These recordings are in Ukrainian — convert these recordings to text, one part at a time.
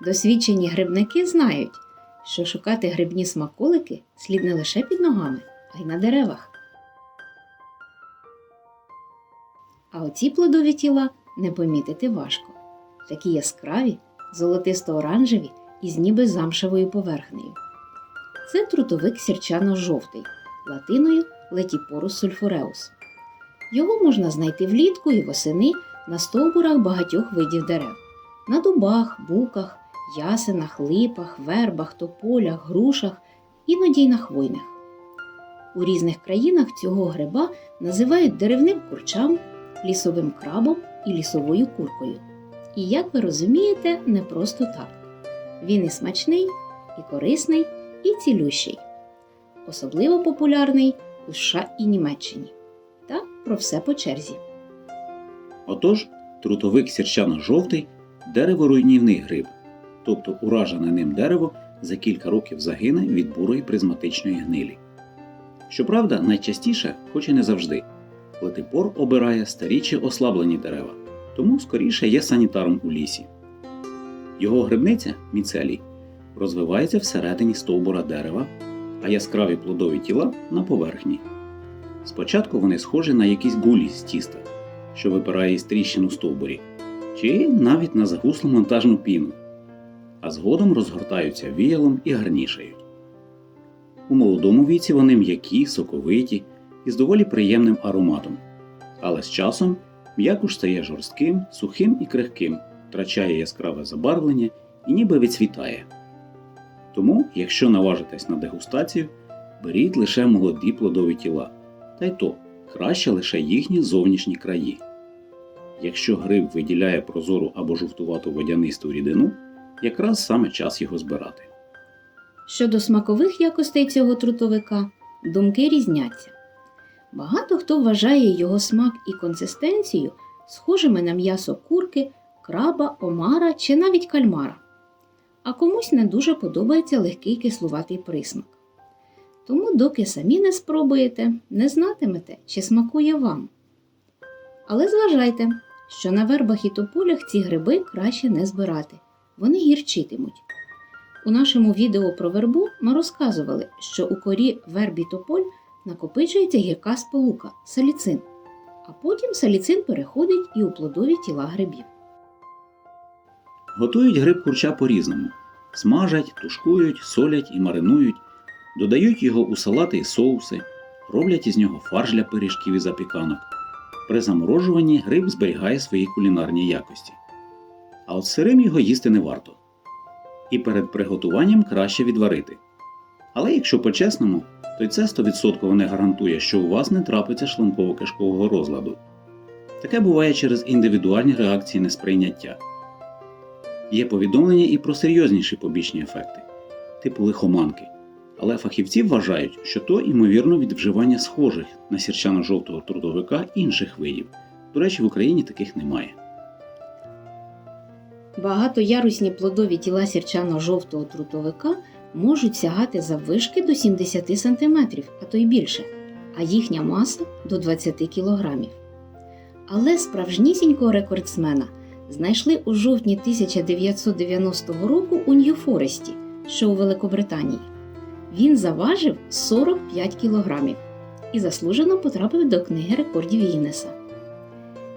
Досвідчені грибники знають, що шукати грибні смаколики слід не лише під ногами, а й на деревах. А оці плодові тіла не помітити важко. Такі яскраві, золотисто-оранжеві і з ніби замшевою поверхнею. Це трутовик сірчано-жовтий, латиною Летіпорус сульфуреус. Його можна знайти влітку і восени на стовбурах багатьох видів дерев на дубах, буках, ясенах, липах, вербах, тополях, грушах, іноді й на хвойних. У різних країнах цього гриба називають деревним курчам, лісовим крабом і лісовою куркою. І як ви розумієте, не просто так. Він і смачний, і корисний, і цілющий. Особливо популярний у США і Німеччині. Та про все по черзі. Отож, трутовик сірчано-жовтий дереворуйнівний гриб, тобто уражене ним дерево за кілька років загине від бурої призматичної гнилі. Щоправда, найчастіше, хоч і не завжди, летипор обирає старі чи ослаблені дерева, тому скоріше є санітаром у лісі. Його грибниця міцелій розвивається всередині стовбура дерева, а яскраві плодові тіла на поверхні. Спочатку вони схожі на якісь гулі з тіста, що випирає із тріщин у стовбурі, чи навіть на загуслу монтажну піну, а згодом розгортаються віялом і гарнішають. У молодому віці вони м'які, соковиті і з доволі приємним ароматом, але з часом м'якуш стає жорстким, сухим і крихким, втрачає яскраве забарвлення і ніби відцвітає. Тому, якщо наважитесь на дегустацію, беріть лише молоді плодові тіла, та й то краще лише їхні зовнішні краї. Якщо гриб виділяє прозору або жовтувату водянисту рідину, якраз саме час його збирати. Щодо смакових якостей цього трутовика, думки різняться. Багато хто вважає його смак і консистенцію схожими на м'ясо курки, краба, омара чи навіть кальмара. А комусь не дуже подобається легкий кислуватий присмак. Тому, доки самі не спробуєте, не знатимете, чи смакує вам. Але зважайте, що на вербах і тополях ці гриби краще не збирати, вони гірчитимуть. У нашому відео про вербу ми розказували, що у корі вербі тополь накопичується гірка сполука саліцин, а потім саліцин переходить і у плодові тіла грибів. Готують гриб курча по-різному: смажать, тушкують, солять і маринують, додають його у салати і соуси, роблять із нього фарш для пиріжків і запіканок. При заморожуванні гриб зберігає свої кулінарні якості. А от сирим його їсти не варто. І перед приготуванням краще відварити. Але якщо по-чесному, то й це 100% не гарантує, що у вас не трапиться шлунково-кишкового розладу. Таке буває через індивідуальні реакції несприйняття. Є повідомлення і про серйозніші побічні ефекти, типу лихоманки. Але фахівці вважають, що то ймовірно від вживання схожих на сірчано-жовтого трудовика інших видів. До речі, в Україні таких немає. Багатоярусні плодові тіла сірчано-жовтого трутовика можуть сягати заввишки до 70 см, а то й більше, а їхня маса до 20 кг. Але справжнісінького рекордсмена знайшли у жовтні 1990 року у Нью-Форесті, що у Великобританії. Він заважив 45 кг і заслужено потрапив до книги рекордів Гіннеса.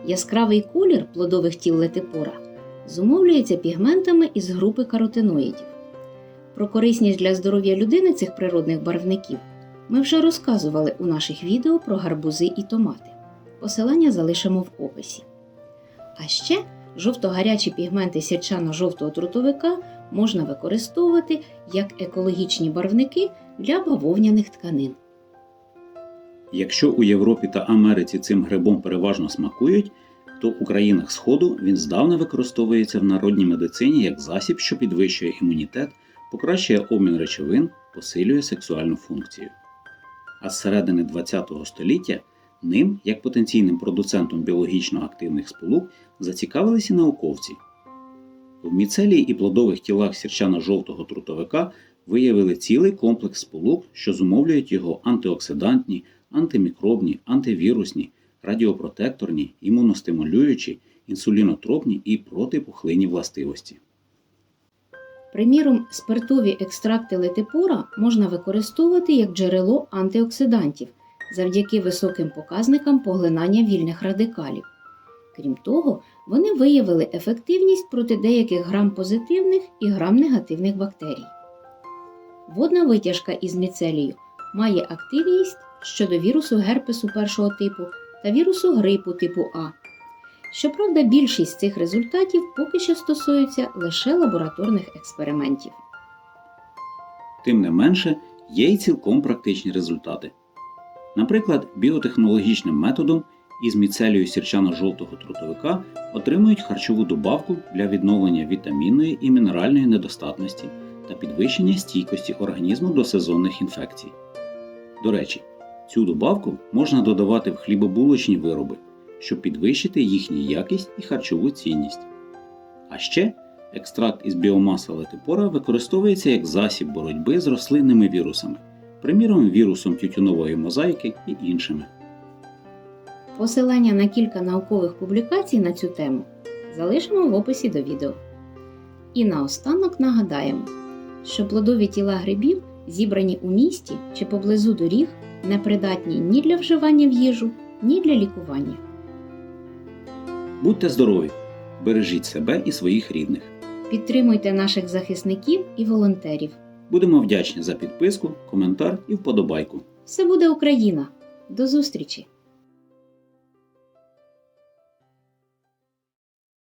Яскравий колір плодових тіл летипора зумовлюється пігментами із групи каротиноїдів. Про корисність для здоров'я людини цих природних барвників ми вже розказували у наших відео про гарбузи і томати. Посилання залишимо в описі. А ще жовто-гарячі пігменти сірчано-жовтого трутовика можна використовувати як екологічні барвники для бавовняних тканин. Якщо у Європі та Америці цим грибом переважно смакують, то у країнах Сходу він здавна використовується в народній медицині як засіб, що підвищує імунітет, покращує обмін речовин, посилює сексуальну функцію. А з середини ХХ століття ним, як потенційним продуцентом біологічно активних сполук, зацікавилися науковці. В міцелії і плодових тілах сірчано-жовтого трутовика виявили цілий комплекс сполук, що зумовлюють його антиоксидантні, антимікробні, антивірусні, радіопротекторні, імуностимулюючі, інсулінотропні і протипухлинні властивості. Приміром, спиртові екстракти летипора можна використовувати як джерело антиоксидантів завдяки високим показникам поглинання вільних радикалів. Крім того, вони виявили ефективність проти деяких грам-позитивних і грам-негативних бактерій. Водна витяжка із міцелію має активність щодо вірусу герпесу першого типу та вірусу грипу типу А. Щоправда, більшість цих результатів поки що стосуються лише лабораторних експериментів. Тим не менше, є й цілком практичні результати. Наприклад, біотехнологічним методом із міцелію сірчано-жовтого трутовика отримують харчову добавку для відновлення вітамінної і мінеральної недостатності та підвищення стійкості організму до сезонних інфекцій. До речі, цю добавку можна додавати в хлібобулочні вироби, щоб підвищити їхню якість і харчову цінність. А ще екстракт із біомаси летипора використовується як засіб боротьби з рослинними вірусами, приміром вірусом тютюнової мозаїки і іншими. Посилання на кілька наукових публікацій на цю тему залишимо в описі до відео. І наостанок нагадаємо, що плодові тіла грибів, зібрані у місті чи поблизу доріг, не придатні ні для вживання в їжу, ні для лікування. Будьте здорові! Бережіть себе і своїх рідних. Підтримуйте наших захисників і волонтерів. Будемо вдячні за підписку, коментар і вподобайку. Все буде Україна! До зустрічі!